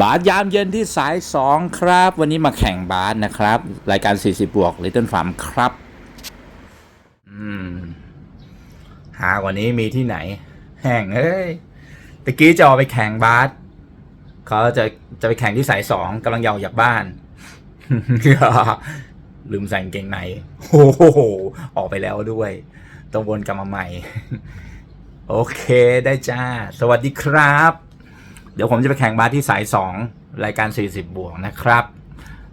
บาสยามเย็นที่สาย 2 ครับ วันนี้มาแข่งบาสนะครับ รายการ 40 บวก Little Farm ครับ อืม หากว่านี้มีที่ไหน แห่งเอ้ยตะกี้จะออกไปแข่งบาสเขาจะจะไปแข่งที่สายสองกำลังยาวจากบ้าน ลืมใส่กางเกงในโอ้โห ออกไปแล้วด้วยต้องวนกลับมาใหม่ โอเคได้จ้า สวัสดีครับ เดี๋ยวผมจะไปแข่งบาสที่สาย 2 รายการ 40 บวกนะครับ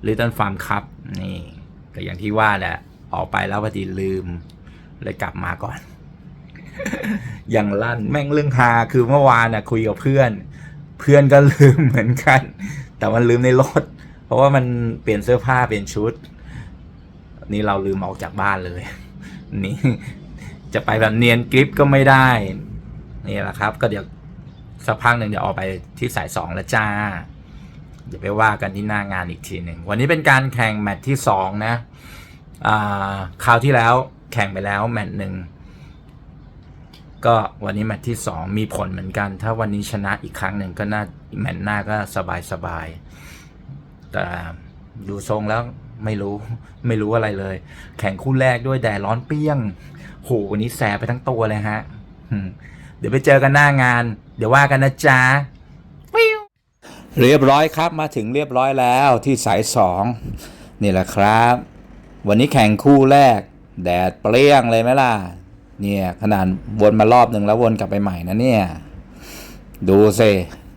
Little Farm ครับนี่ก็อย่างที่ว่าแหละออกไปแล้วพอดีลืม เลยกลับมาก่อน อย่างลั่นแม่งเรื่องฮาคือเมื่อวานน่ะคุยกับเพื่อน เพื่อนก็ลืมเหมือนกัน แต่มันลืมในรถ เพราะว่ามันเปลี่ยนเสื้อผ้าเปลี่ยนชุด นี่เราลืมออกจากบ้านเลย นี่จะไปแบบเนียนกริปก็ไม่ได้ นี่แหละครับ ก็เดี๋ยว สักพักหนึ่งเดี๋ยวออกไปที่สายสองแล้วจ้า เดี๋ยวไปว่ากันที่หน้างานอีกทีหนึ่ง วันนี้เป็นการแข่งแมตช์ที่สองนะคราวที่แล้วแข่งไปแล้วแมตช์หนึ่งก็วันนี้แมตช์ที่สองมีผลเหมือนกัน ถ้าวันนี้ชนะอีกครั้งหนึ่งก็น่าแมตช์หน้าก็สบายสบายๆแต่ดูทรงแล้วไม่รู้ไม่รู้อะไรเลย แข่งคู่แรกด้วยแดดร้อนเปรี้ยงโหวันนี้แสบไปทั้งตัวเลยฮะเดี๋ยวไปเจอกันหน้างาน เดี๋ยวว่ากันนะจ๊ะเรียบร้อยครับมาถึงเรียบร้อยแล้วที่สายสองนี่แหละครับ วันนี้แข่งคู่แรก แดดเปรี้ยงเลยไหมล่ะ เนี่ยขนาดวนมารอบหนึ่งแล้ววนกลับไปใหม่นะเนี่ย ดูสิ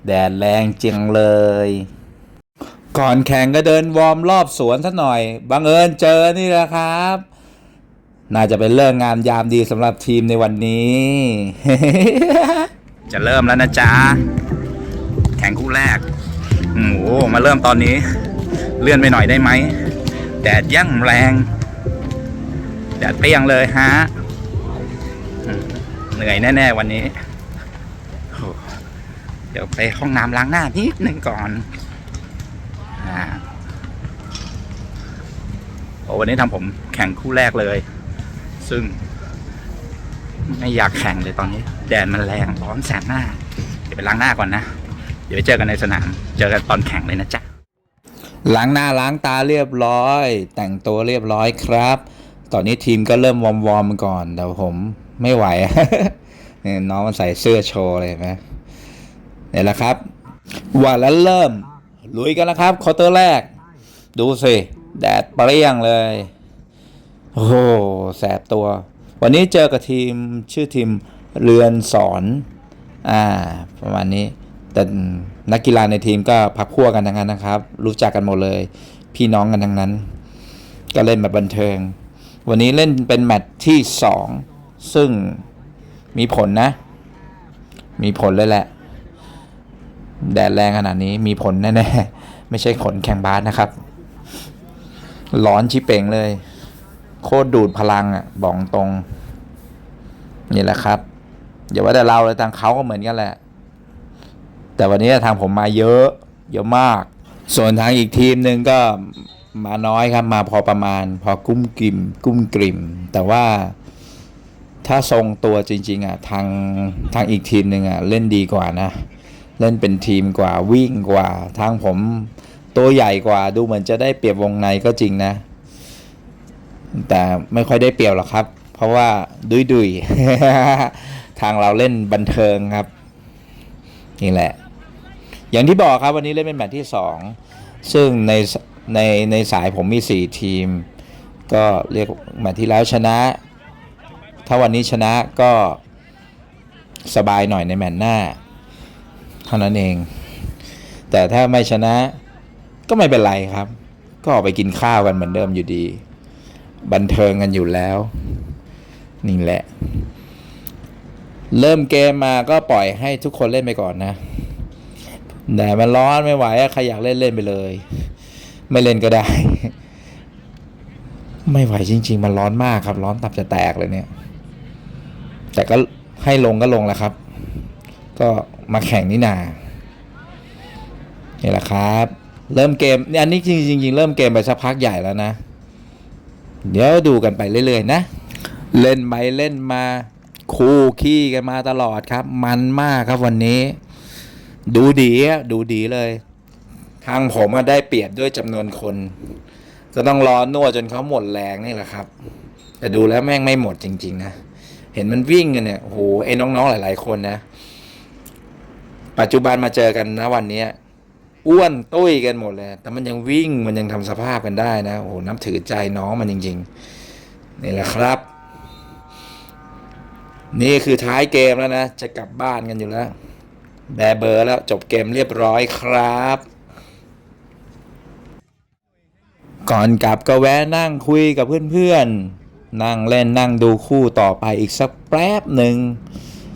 แดดแรงจริงเลย ก่อนแข่งก็เดินวอร์มรอบสวนสักหน่อยบังเอิญเจอนี่แหละครับ น่าจะเป็นเรื่องงามยามดีสำหรับทีมในวันนี้ จะเริ่มแล้วนะจ๊ะ แข่งคู่แรก โอ้โหมาเริ่มตอนนี้ เลื่อนไปหน่อยได้ไหม แดดยั่งแรง แดดเปรี้ยงเลยฮะ เหนื่อยแน่ ๆ วันนี้ เดี๋ยวไปห้องน้ำล้างหน้านิดนึงก่อนอโอ้วันนี้ทำผมแข่งคู่แรกเลย ซึ่ง ไม่อยากแข่งเลยตอนนี้ แดดมันแรงร้อนแสบหน้า เดี๋ยวไปล้างหน้าก่อนนะ เดี๋ยวไปเจอกันในสนาม เจอกันตอนแข่งเลยนะจ๊ะ ล้างหน้าล้างตาเรียบร้อย แต่งตัวเรียบร้อยครับ ตอนนี้ทีมก็เริ่มวอร์มวอร์มก่อนแต่ผมไม่ไหวเนี่ยน้องมันใส่เสื้อโชว์เลยเห็นไหมเนี่ยแหละครับว่าแล้วเริ่ม ลุยกันแล้วครับคอร์เตอร์แรก ดูสิ แดดเปรี้ยงเลย โอ้โห แสบตัว วันนี้เจอกับทีมชื่อทีม เรือนสอนอ่าประมาณนี้ แต่นักกีฬาในทีมก็พักพวกกันทั้งนั้นนะครับ รู้จักกันหมดเลย พี่น้องกันทั้งนั้น ก็เล่นแบบบันเทิง วันนี้เล่นเป็นแมตช์ที่สองซึ่งมีผลนะ มีผลเลยแหละ แดดแรงขนาดนี้มีผลแน่ๆ ไม่ใช่ผลแข่งบาสนะครับ ร้อนชิเป่งเลย โคตรดูดพลังอะบอกตรง นี่แหละครับ อย่าว่าแต่เราเลยทางเขาก็เหมือนกันแหละ แต่วันนี้ทางผมมาเยอะ เยอะมาก ส่วนทางอีกทีมหนึ่งก็มาน้อยครับ มาพอประมาณ พอกุ้มกิ่ม กุ้มกลิ่ม แต่ว่าถ้าทรงตัวจริง ๆอะทางทางอีกทีมหนึ่งอะเล่นดีกว่านะ เล่นเป็นทีมกว่าวิ่งกว่า ทางผมตัวใหญ่กว่าดูเหมือนจะได้เปรียบวงในก็จริงนะ แต่ไม่ค่อยได้เปรียบหรอกครับ เพราะว่าดุยดุย ทางเราเล่นบันเทิงครับ นี่แหละ อย่างที่บอกครับวันนี้เล่นเป็นแมตช์ที่สองซึ่งในในในสายผมมีสี่ทีม ก็เรียกแมตช์ที่แล้วชนะ ถ้าวันนี้ชนะก็สบายหน่อยในแมตช์หน้า เท่านั้นเอง แต่ถ้าไม่ชนะก็ไม่เป็นไรครับ ก็ออกไปกินข้าวกันเหมือนเดิมอยู่ดี บันเทิงกันอยู่แล้ว นี่แหละ เริ่มเกมมาก็ปล่อยให้ทุกคนเล่นไปก่อนนะแดดมันร้อนไม่ไหวอะใครอยากเล่นเล่นไปเลย ไม่เล่นก็ได้ ไม่ไหวจริง ๆ มันร้อนมากครับ ร้อนตับจะแตกเลยเนี่ย แต่ก็ให้ลงก็ลงแล้วครับ ก็มาแข่งนี่นานี่แหละครับ เริ่มเกมเนี่ยอันนี้จริงๆจริงๆเริ่มเกมไปสักพักใหญ่แล้วนะ เดี๋ยวดูกันไปเรื่อยๆนะ เล่นไปเล่นมา คู่ขี้กันมาตลอดครับ มันมากครับวันนี้ ดูดีดูดีเลย ทางผมได้เปรียบด้วยจำนวนคน จะต้องรอนวดจนเขาหมดแรงนี่แหละครับ แต่ดูแล้วแม่งไม่หมดจริง ๆ นะ เห็นมันวิ่งกันเนี่ยโอ้โหไอ้น้องๆหลาย ๆ คนนะ ปัจจุบันมาเจอกันนะวันนี้อ้วนตุ้ยกันหมดเลย แต่มันยังวิ่งมันยังทำสภาพกันได้นะ โอ้โห นับถือใจน้องมันจริง ๆ นี่แหละครับ นี่คือท้ายเกมแล้วนะ จะกลับบ้านกันอยู่แล้ว แบเบอร์แล้วจบเกมเรียบร้อยครับ ก่อนกลับก็แวะนั่งคุยกับเพื่อนๆ นั่งเล่นนั่งดูคู่ต่อไปอีกสักแป๊บหนึ่ง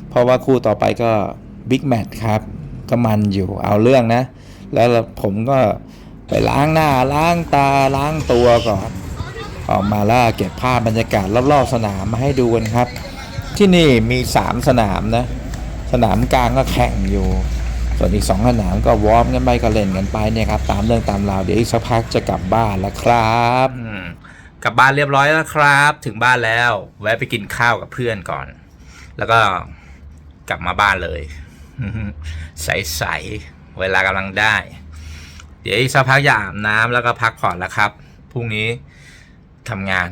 เพราะว่าคู่ต่อไปก็บิ๊กแมตช์ครับ ก็มันอยู่เอาเรื่องนะ แล้วผมก็ไปล้างหน้าล้างตาล้างตัวก่อน ออกมาแล้วเก็บภาพบรรยากาศรอบๆสนามมาให้ดูกันครับ ที่นี่มี3สนามนะ สนามกลางก็แข่งอยู่ ส่วนอีก2สนามก็วอร์มกันไปก็เล่นกันไปเนี่ยครับตามเรื่องตามราวเดี๋ยวอีกสักพักจะกลับบ้านแล้วครับกลับบ้านเรียบร้อยแล้วครับ ถึงบ้านแล้ว แวะไปกินข้าวกับเพื่อนก่อน แล้วก็กลับมาบ้านเลยใสๆเวลากำลังได้ เดี๋ยวอีกสักพักจะอาบน้ำแล้วก็พักผ่อนแล้วครับพรุ่งนี้ทำงาน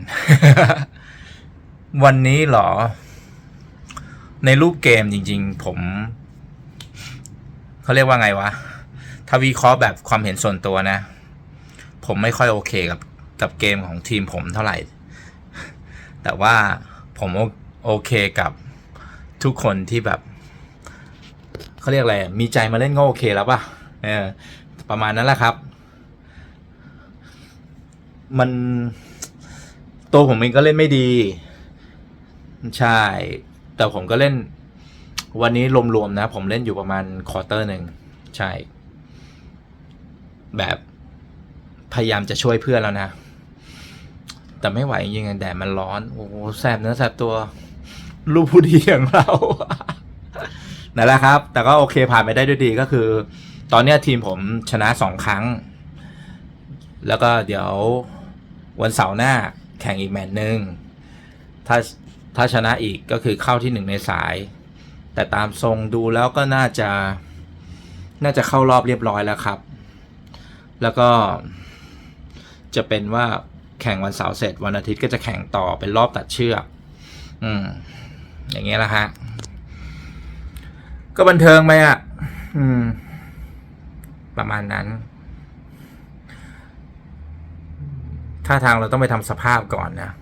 วันนี้เหรอ ในรูปเกมจริง ๆ ผมเขาเรียกว่าไงวะ ถ้าวิเคราะห์แบบความเห็นส่วนตัวนะ ผมไม่ค่อยโอเคกับกับเกมของทีมผมเท่าไหร่ แต่ว่าผมโอเคกับทุกคนที่แบบเขาเรียกอะไร มีใจมาเล่นก็โอเคแล้วป่ะเออประมาณนั้นแหละครับ มันตัวผมเองก็เล่นไม่ดี ใช่ แต่ผมก็เล่น วันนี้รวมๆนะ ผมเล่นอยู่ประมาณควอเตอร์หนึ่งใช่ แบบพยายามจะช่วยเพื่อนแล้วนะ แต่ไม่ไหวจริงๆแดดมันร้อน โอ้แสบเนื้อแสบตัวลูกผู้ดีอย่างเรานั่นแหละครับ แต่ก็โอเคผ่านไปได้ด้วยดีก็คือ ตอนนี้ทีมผมชนะสองครั้ง แล้วก็เดี๋ยววันเสาร์หน้าแข่งอีกแมตช์หนึ่งถ้า ถ้าชนะอีกก็คือเข้าที่หนึ่งในสาย แต่ตามทรงดูแล้วก็น่าจะ น่าจะเข้ารอบเรียบร้อยแล้วครับ แล้วก็จะเป็นว่าแข่งวันเสาร์เสร็จวันอาทิตย์ก็จะแข่งต่อเป็นรอบตัดเชือก อืม อย่างเงี้ยแหละฮะ ก็บันเทิงไปอะ อืม ประมาณนั้น ถ้าทางเราต้องไปทำสภาพก่อนนะ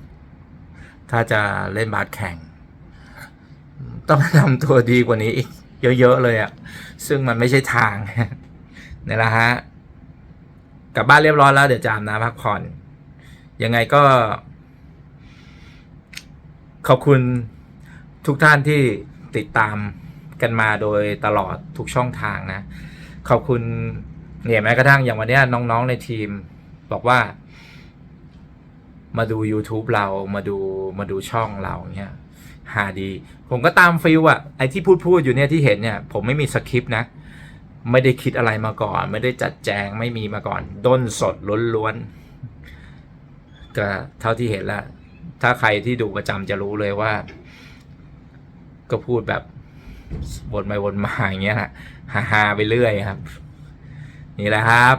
ถ้าจะเล่นบาสแข่ง ต้องทำตัวดีกว่านี้อีก เยอะ ๆ เลยอะ่ะ ซึ่งมันไม่ใช่ทางนี่แหละฮะ กลับบ้านเรียบร้อยแล้ว เดี๋ยวจาบน้ำพักผ่อน ยังไงก็ ขอบคุณทุกท่านที่ติดตามกันมาโดยตลอดทุกช่องทางนะ ขอบคุณเนี่ยแม้กระทั่งอย่างวันนี้น้องๆในทีม บอกว่า มาดู YouTube เรามาดูมาดูช่องเราเนี้ยหาดี ผมก็ตามฟิลอะไอที่พูดพูดอยู่เนี่ยที่เห็นเนี่ย ผมไม่มีสคริปต์นะ ไม่ได้คิดอะไรมาก่อน ไม่ได้จัดแจงไม่มีมาก่อนด้นสดล้วนๆก็เท่าที่เห็นแล้วถ้าใครที่ดูประจำจะรู้เลยว่า ก็พูดแบบวนไปวนมาอย่างเงี้ยฮะฮาๆไปเรื่อยครับ นี่แหละครับ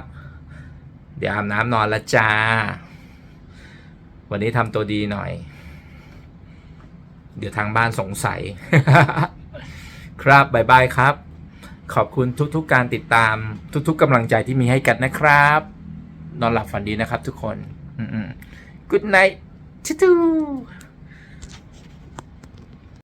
เดี๋ยวอาบน้ำนอนละจ้า วันนี้ทำตัวดีหน่อย เดี๋ยวทางบ้านสงสัย ครับบายบายครับ ขอบคุณทุก ๆ การติดตาม ทุก ๆกำลังใจที่มีให้กันนะครับ นอนหลับฝันดีนะครับทุกคน อืมๆ Good night ชิทู